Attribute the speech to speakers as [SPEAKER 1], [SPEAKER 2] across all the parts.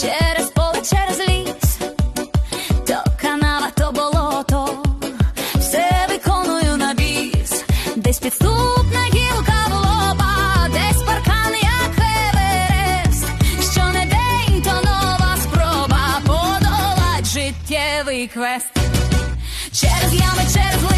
[SPEAKER 1] через поле, через ліс, то канала то болото, все виконую на біс, десь підступна гілка в лоба, десь паркан, як хеверест, що не день, то нова спроба подолать життєвий квест, через ями, через ліс.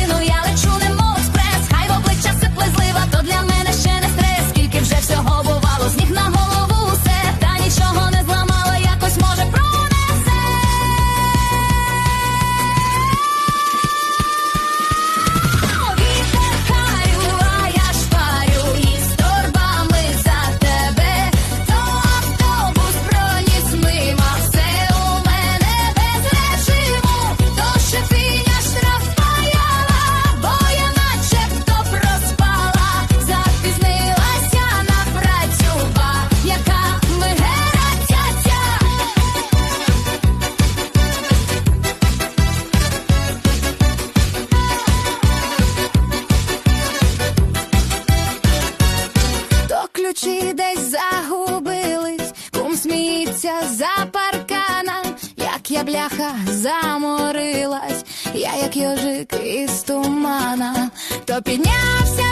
[SPEAKER 1] ключі десь загубились, кум сміється за парканом, як я бляха заморилась, я як йожик із тумана, то піднявся.